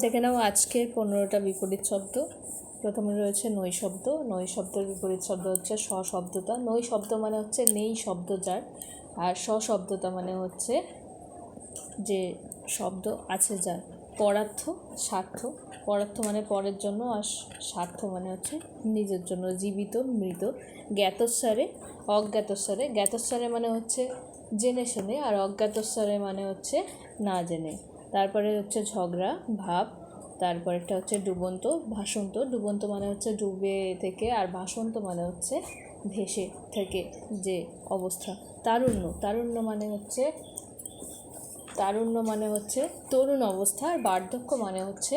দেখে নাও আজকের পনেরোটা বিপরীত শব্দ। প্রথমে রয়েছে নৈ শব্দ। নৈ শব্দের বিপরীত শব্দ হচ্ছে স শব্দতা নৈ শব্দ মানে হচ্ছে নেই শব্দ যার, আর স শব্দতা মানে হচ্ছে যে শব্দ আছে যার। পরার্থ, স্বার্থ। পরার্থ মানে পরের জন্য, আর স্বার্থ মানে হচ্ছে নিজের জন্য, জীবিত, মৃত। জ্ঞাতস্বরে অজ্ঞাতস্বরে জ্ঞাতস্বরে মানে হচ্ছে জেনে শুনে, আর অজ্ঞাতস্বরে মানে হচ্ছে না জেনে। তারপরে হচ্ছে ঝগড়া, ভাব তারপরেরটা হচ্ছে ডুবন্ত, ভাসন্ত, ডুবন্ত মানে হচ্ছে ডুবে থেকে আর ভাসন্ত মানে হচ্ছে ভেসে থেকে যে অবস্থা। তারুণ্য তারুণ্য মানে হচ্ছে, তারুণ্য মানে হচ্ছে তরুণ অবস্থা আর বার্ধক্য মানে হচ্ছে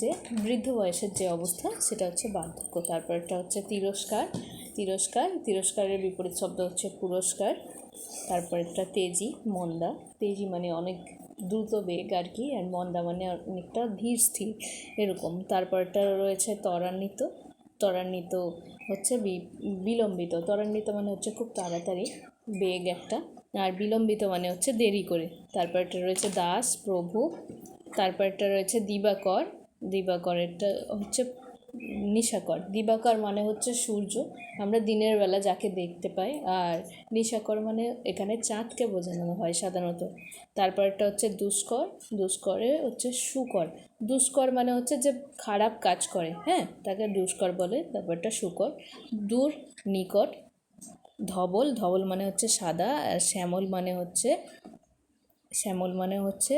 যে বৃদ্ধ বয়সের যে অবস্থা সেটা হচ্ছে বার্ধক্য। তারপরটা হচ্ছে তিরস্কার তিরস্কার, তিরস্কারের বিপরীত শব্দ হচ্ছে পুরস্কার তারপরেরটা তেজি, মন্দা। তেজি মানে অনেক দ্রুত বেগ আর কি আর মন্দা মানে অনেকটা ধীর, স্থির, এরকম। তারপরটা রয়েছে ত্বরান্বিত। ত্বরান্বিত হচ্ছে বিলম্বিত। ত্বরান্বিত মানে হচ্ছে খুব তাড়াতাড়ি বেগ একটা, আর বিলম্বিত মানে হচ্ছে দেরি করে। তারপরটা রয়েছে দাস, প্রভু। তারপরটা রয়েছে দিবাকর। দিবাকরেরটা হচ্ছে নিশাকর। দিবাকর মানে হচ্ছে সূর্য। আমরা দিনের বেলা যাকে দেখতে পাই। আর নিশাকর মানে এখানে চাঁদকে বোঝানো হয় সাধারণত। তারপরটা হচ্ছে দুষ্কর। দুষ্করে হচ্ছে সুকর দুষ্কর মানে হচ্ছে যে খারাপ কাজ করে হ্যাঁ? তাকে দুষ্কর বলে। তারপরটা সুকর দূর, নিকট, ধবল। ধবল মানে হচ্ছে সাদা। আর শ্যামল মানে হচ্ছে, শ্যামল মানে হচ্ছে